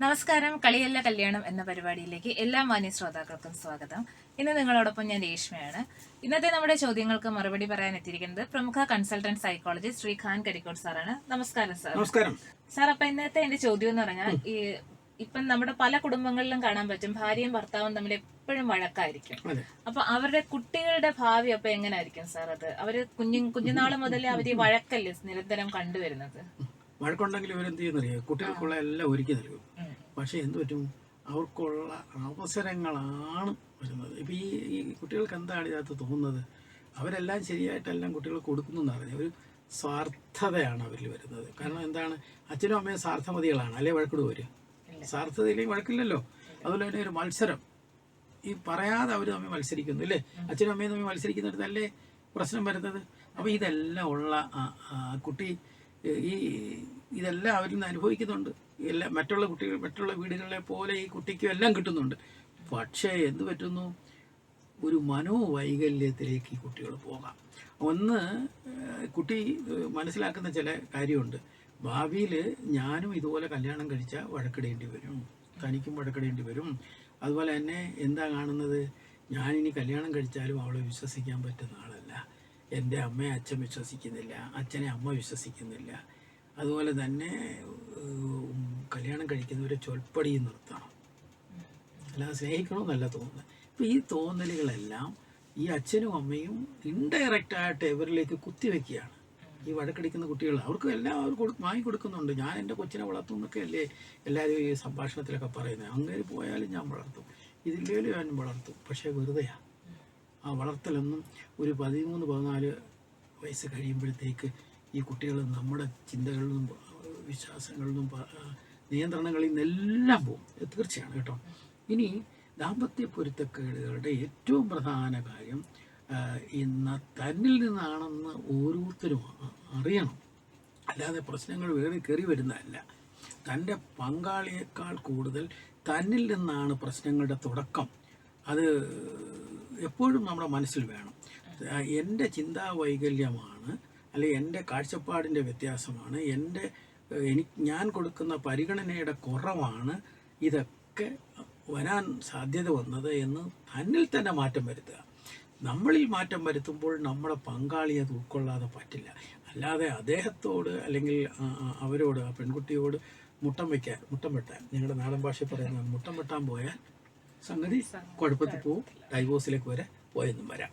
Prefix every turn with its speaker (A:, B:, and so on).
A: നമസ്കാരം കളിയല്ല കല്യാണം എന്ന പരിപാടിയിലേക്ക് എല്ലാ മാന്യ ശ്രോതാക്കൾക്കും സ്വാഗതം. ഇന്ന് നിങ്ങളോടൊപ്പം ഞാൻ രേഷ്മയാണ്. ഇന്നത്തെ നമ്മുടെ ചോദ്യങ്ങൾക്ക് മറുപടി പറയാൻ എത്തിയിരിക്കുന്നത് പ്രമുഖ കൺസൾട്ടന്റ് സൈക്കോളജിസ്റ്റ് ശ്രീ ഖാൻ കരിക്കോട് സാറാണ്. നമസ്കാരം സാർ.
B: നമസ്കാരം.
A: സാർ അപ്പൊ ഇന്നത്തെ എന്റെ ചോദ്യം എന്ന് പറഞ്ഞാൽ ഈ ഇപ്പം നമ്മുടെ പല കുടുംബങ്ങളിലും കാണാൻ പറ്റും ഭാര്യയും ഭർത്താവും തമ്മിൽ എപ്പോഴും വഴക്കായിരിക്കും. അപ്പൊ അവരുടെ കുട്ടികളുടെ ഭാവി അപ്പൊ എങ്ങനായിരിക്കും സാർ അത്? അവർ കുഞ്ഞു കുഞ്ഞുനാൾ മുതലേ അവർ വഴക്കല്ലേ നിരന്തരം കണ്ടുവരുന്നത്?
B: വഴക്കുണ്ടെങ്കിൽ ഇവരെന്ത് ചെയ്യുന്നറിയോ? കുട്ടികൾക്കുള്ള എല്ലാം ഒരുക്കി നൽകും. പക്ഷെ എന്ത് പറ്റും? അവർക്കുള്ള അവസരങ്ങളാണ് വരുന്നത്. ഇപ്പം ഈ ഈ കുട്ടികൾക്ക് എന്താണ് ഇതിനകത്ത് തോന്നുന്നത്? അവരെല്ലാം ശരിയായിട്ടെല്ലാം കുട്ടികൾ കൊടുക്കുന്നു പറഞ്ഞാൽ ഒരു സ്വാർത്ഥതയാണ് അവരിൽ വരുന്നത്. കാരണം എന്താണ്? അച്ഛനും അമ്മയും സ്വാർത്ഥമതികളാണ്. അല്ലെ വഴക്കിട് വരും. സ്വാർത്ഥതയിലേക്ക് വഴക്കില്ലല്ലോ. അതുപോലെ തന്നെ ഒരു മത്സരം. ഈ പറയാതെ അവർ തമ്മിൽ മത്സരിക്കുന്നു അല്ലേ അച്ഛനും അമ്മയും തമ്മിൽ മത്സരിക്കുന്നിടത്തല്ലേ പ്രശ്നം വരുന്നത്? അപ്പോൾ ഇതെല്ലാം ഉള്ള കുട്ടി ഈ ഇതെല്ലാം അവരിൽ നിന്ന് അനുഭവിക്കുന്നുണ്ട്. എല്ലാ മറ്റുള്ള കുട്ടികൾ മറ്റുള്ള വീടുകളിലെ പോലെ ഈ കുട്ടിക്കും എല്ലാം കിട്ടുന്നുണ്ട്. പക്ഷേ എന്ത് പറ്റുന്നു? ഒരു മനോവൈകല്യത്തിലേക്ക് ഈ കുട്ടികൾ പോകാം. ഒന്ന് കുട്ടി മനസ്സിലാക്കുന്ന ചില കാര്യമുണ്ട്. ഭാവിയിൽ ഞാനും ഇതുപോലെ കല്യാണം കഴിച്ചാൽ വഴക്കിടേണ്ടി വരും. തനിക്കും വഴക്കിടേണ്ടി വരും. അതുപോലെ തന്നെ എന്താ കാണുന്നത്? ഞാനിനി കല്യാണം കഴിച്ചാലും അവളെ വിശ്വസിക്കാൻ പറ്റുന്ന ആളല്ല. എന്റെ അമ്മയെ അച്ഛൻ വിശ്വസിക്കുന്നില്ല. അച്ഛനെ അമ്മ വിശ്വസിക്കുന്നില്ല. അതുപോലെ തന്നെ കല്യാണം കഴിക്കുന്നവരെ ചൊൽപ്പടി നിർത്തണം. അല്ലാതെ സ്നേഹിക്കണമെന്നല്ല തോന്നുന്നത്. അപ്പം ഈ തോന്നലുകളെല്ലാം ഈ അച്ഛനും അമ്മയും ഇൻഡയറക്റ്റായിട്ട് ഇവരിലേക്ക് കുത്തിവെക്കുകയാണ്. ഈ വഴക്കടിക്കുന്ന കുട്ടികൾ അവർക്ക് എല്ലാം അവർ കൊടു വാങ്ങി കൊടുക്കുന്നുണ്ട്. ഞാൻ എന്റെ കൊച്ചിനെ വളർത്തും എന്നൊക്കെ അല്ലേ എല്ലാവരും ഈ സംഭാഷണത്തിലൊക്കെ പറയുന്നത്. അങ്ങനെ പോയാലും ഞാൻ വളർത്തും. ഇതില്ലേലും ഞാൻ വളർത്തും. പക്ഷേ വെറുതെയാണ് ആ വളർത്തലൊന്നും ഒരു പതിമൂന്ന് പതിനാല് വയസ്സ് കഴിയുമ്പോഴത്തേക്ക് ഈ കുട്ടികൾ നമ്മുടെ ചിന്തകളിൽ നിന്നും വിശ്വാസങ്ങളിൽ നിന്നും നിയന്ത്രണങ്ങളിൽ നിന്നെല്ലാം പോകും. തീർച്ചയാണ് കേട്ടോ. ഇനി ദാമ്പത്യ പൊരുത്തക്കേടുകളുടെ ഏറ്റവും പ്രധാന കാര്യം ഇന്ന് തന്നിൽ നിന്നാണെന്ന് ഓരോരുത്തരും അറിയണം. അല്ലാതെ പ്രശ്നങ്ങൾ വേറെ കയറി വരുന്നതല്ല. തന്റെ പങ്കാളിയേക്കാൾ കൂടുതൽ തന്നിൽ നിന്നാണ് പ്രശ്നങ്ങളുടെ തുടക്കം. അത് എപ്പോഴും നമ്മുടെ മനസ്സിൽ വേണം. എന്റെ ചിന്താ വൈകല്യമാണ് അല്ലെ എന്റെ കാഴ്ചപ്പാടിന്റെ വ്യത്യാസമാണ്. എന്റെ എനിക്ക് ഞാൻ കൊടുക്കുന്ന പരിഗണനയുടെ കുറവാണ് ഇതൊക്കെ വരാൻ സാധ്യത വന്നത് എന്ന് തന്നിൽ തന്നെ മാറ്റം വരുത്തുക. നമ്മളിൽ മാറ്റം വരുത്തുമ്പോൾ നമ്മുടെ പങ്കാളി അത് ഉൾക്കൊള്ളാതെ പറ്റില്ല. അല്ലാതെ അദ്ദേഹത്തോട് അല്ലെങ്കിൽ അവരോട് ആ പെൺകുട്ടിയോട് മുട്ടം വയ്ക്കാൻ മുട്ടം വെട്ടാൻ ഞങ്ങളുടെ നാടൻ ഭാഷയിൽ പറയുന്നത് മുട്ടം വെട്ടാൻ പോയാൽ സംഗതി കുഴപ്പത്തിൽ പോവും. ഡൈവോഴ്സിലേക്ക് വരെ പോയെന്നും വരാം.